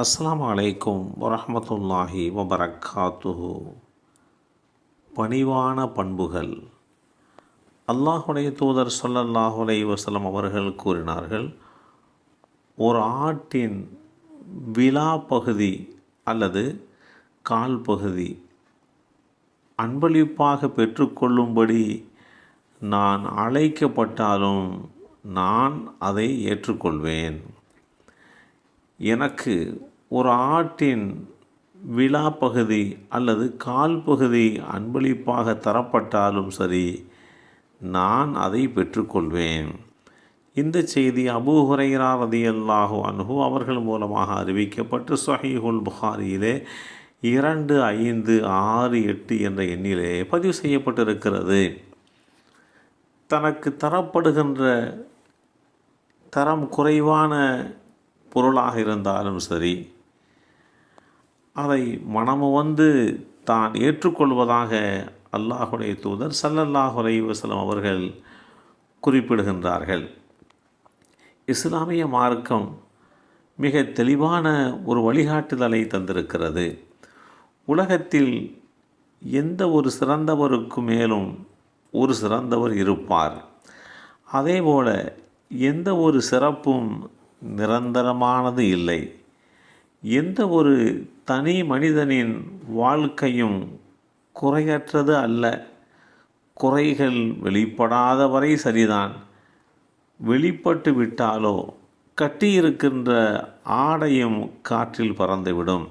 அஸ்லாம் அலைக்கும் வரமத்துல்லாஹி வபரக்காத்துஹு. பணிவான பண்புகள். அல்லாஹுடைய தூதர் ஸல்லல்லாஹு வசலம் அவர்கள் கூறினார்கள் ஒரு ஆட்டின் விலா பகுதி அல்லது கால் பகுதி அன்பளிப்பாக பெற்றுக்கொள்ளும்படி நான் அழைக்கப்பட்டாலும் நான் அதை ஏற்றுக்கொள்வேன். எனக்கு ஒரு ஆட்டின் விழா பகுதி அல்லது கால் பகுதி அன்பளிப்பாக தரப்பட்டாலும் சரி நான் அதை பெற்றுக்கொள்வேன். இந்த செய்தி அபூ ஹுரைரா ரதியல்லாஹு அனுகு அவர்கள் மூலமாக அறிவிக்கப்பட்டு சஹீஹுல் புகாரியிலே இரண்டு ஐந்து ஆறு எட்டு என்ற எண்ணிலே பதிவு செய்யப்பட்டிருக்கிறது. தனக்கு தரப்படுகின்ற தரம் குறைவான பொருளாக இருந்தாலும் சரி அதை மனமு வந்து தான் ஏற்றுக்கொள்வதாக அல்லாஹுடைய தூதர் சல்லல்லாஹு வசலம் அவர்கள் குறிப்பிடுகின்றார்கள். இஸ்லாமிய மார்க்கம் மிக தெளிவான ஒரு வழிகாட்டுதலை தந்திருக்கிறது. உலகத்தில் எந்த ஒரு சிறந்தவருக்கு மேலும் ஒரு சிறந்தவர் இருப்பார். அதேபோல எந்த ஒரு சிறப்பும் நிரந்தரமானது இல்லை. எந்த ஒரு தனி மனிதனின் வாழ்க்கையும் குறையற்றது அல்ல. குறைகள் வெளிப்படாத வரை சரிதான். வெளிப்பட்டு விட்டாலோ கட்டியிருக்கின்ற ஆடையும் காற்றில் பறந்துவிடும்.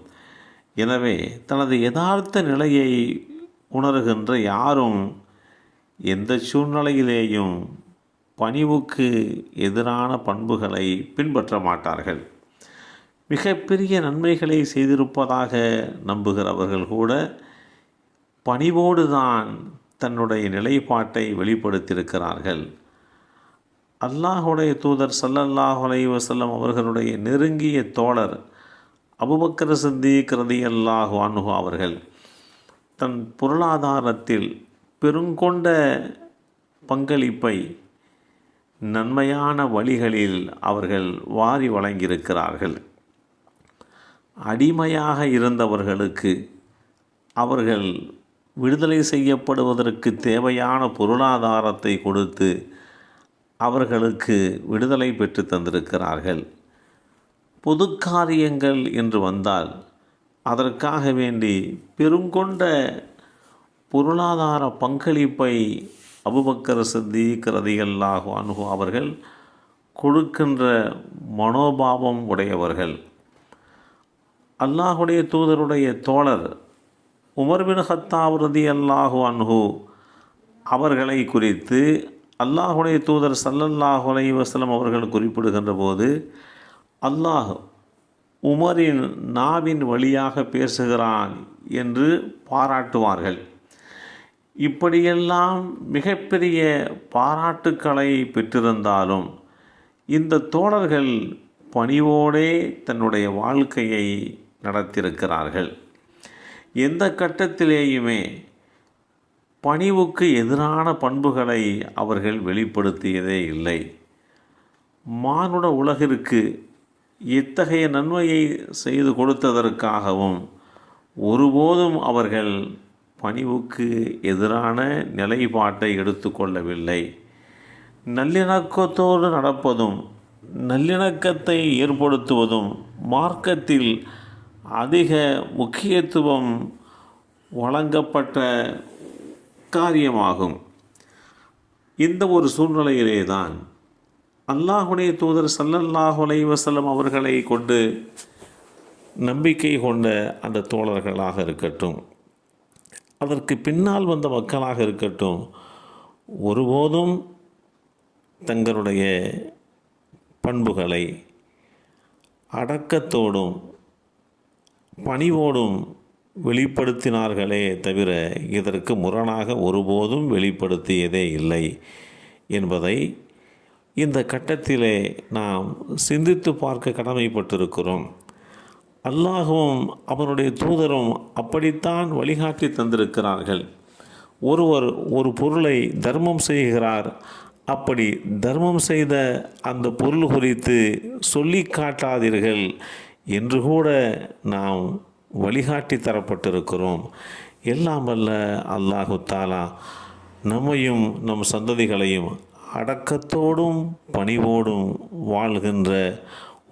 எனவே தனது யதார்த்த நிலையை உணர்கின்ற யாரும் எந்த சூழ்நிலையிலேயும் பணிவுக்கு எதிரான பண்புகளை பின்பற்ற மாட்டார்கள். மிகப்பெரிய நன்மைகளை செய்திருப்பதாக நம்புகிறவர்கள் கூட பணிவோடு தான் தன்னுடைய நிலைப்பாட்டை வெளிப்படுத்தியிருக்கிறார்கள். அல்லாஹுடைய தூதர் சல்லல்லாஹ் அலைவசல்லம் அவர்களுடைய நெருங்கிய தோழர் அபுபக்கர சித்திக் ரதி அல்லாஹு அனுகு அவர்கள் தன் பொருளாதாரத்தில் பெருங்கொண்ட பங்களிப்பை நன்மையான வழிகளில் அவர்கள் வாரி வழங்கியிருக்கிறார்கள். அடிமையாக இருந்தவர்களுக்கு அவர்கள் விடுதலை செய்யப்படுவதற்கு தேவையான பொருளாதாரத்தை கொடுத்து அவர்களுக்கு விடுதலை பெற்று தந்திருக்கிறார்கள். பொது காரியங்கள் என்று வந்தால் அதற்காக வேண்டி பெருங்கொண்ட பொருளாதார பங்களிப்பை அபுபக்கர் சித்திக் ரதியல்லாஹு அனுகு அவர்கள் கொடுக்கின்ற மனோபாவம் உடையவர்கள். அல்லாஹுடைய தூதருடைய தோழர் உமர் பின் ஹத்தாப் ரதி அல்லாஹு அன்ஹு அவர்களை குறித்து அல்லாஹுடைய தூதர் சல்லல்லாஹு அலை வசலம் அவர்கள் குறிப்பிடுகின்ற போது அல்லாஹ் உமரின் நாவின் வழியாக பேசுகிறான் என்று பாராட்டுவார்கள். இப்படியெல்லாம் மிகப்பெரிய பாராட்டுக்களை பெற்றிருந்தாலும் இந்த தோழர்கள் பணிவோடே தன்னுடைய வாழ்க்கையை நடத்தியிருக்கிறார்கள். எந்த கட்டத்திலேயுமே பணிவுக்கு எதிரான பண்புகளை அவர்கள் வெளிப்படுத்தியதே இல்லை. மானுட உலகிற்கு இத்தகைய நன்மையை செய்து கொடுத்ததற்காகவும் ஒருபோதும் அவர்கள் பணிவுக்கு எதிரான நிலைப்பாட்டை எடுத்துக்கொள்ளவில்லை. நல்லிணக்கத்தோடு நடப்பதும் நல்லிணக்கத்தை ஏற்படுத்துவதும் மார்க்கத்தில் அதிக முக்கியத்துவம் வழங்கப்பட்ட காரியமாகும். இந்த ஒரு சூழ்நிலையிலே தான் அல்லாஹுடைய தூதர் சல்லல்லாஹு அலை அவர்களை கொண்டு நம்பிக்கை கொண்ட அந்த தோழர்களாக இருக்கட்டும் அதற்கு பின்னால் வந்த மக்களாக இருக்கட்டும் ஒருபோதும் தங்களுடைய பண்புகளை அடக்கத்தோடும் பணிவோடும் வெளிப்படுத்தினார்களே தவிர இதற்கு முரணாக ஒருபோதும் வெளிப்படுத்தியதே இல்லை என்பதை இந்த கட்டத்திலே நாம் சிந்தித்து பார்க்க கடமைப்பட்டிருக்கிறோம். அல்லாஹும் அவனுடைய தூதரும் அப்படித்தான் வழிகாட்டி தந்திருக்கிறார்கள். ஒருவர் ஒரு பொருளை தர்மம் செய்கிறார். அப்படி தர்மம் செய்த அந்த பொருள் குறித்து சொல்லி காட்டாதீர்கள் என்று கூட நாம் வழிகாட்டி தரப்பட்டிருக்கிறோம். எல்லாம் அல்ல அல்லாஹு தாலா நம்மையும் நம் சந்ததிகளையும் அடக்கத்தோடும் பணிவோடும் வாழ்கின்ற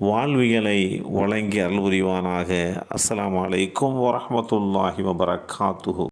வாழ்வியலை வழங்கி அல்புரிவானாக அஸ்லாம் வலைக்கும் வரமத்துல்லாஹி வரஹ்மத்துல்லாஹி வபரகாத்துஹு.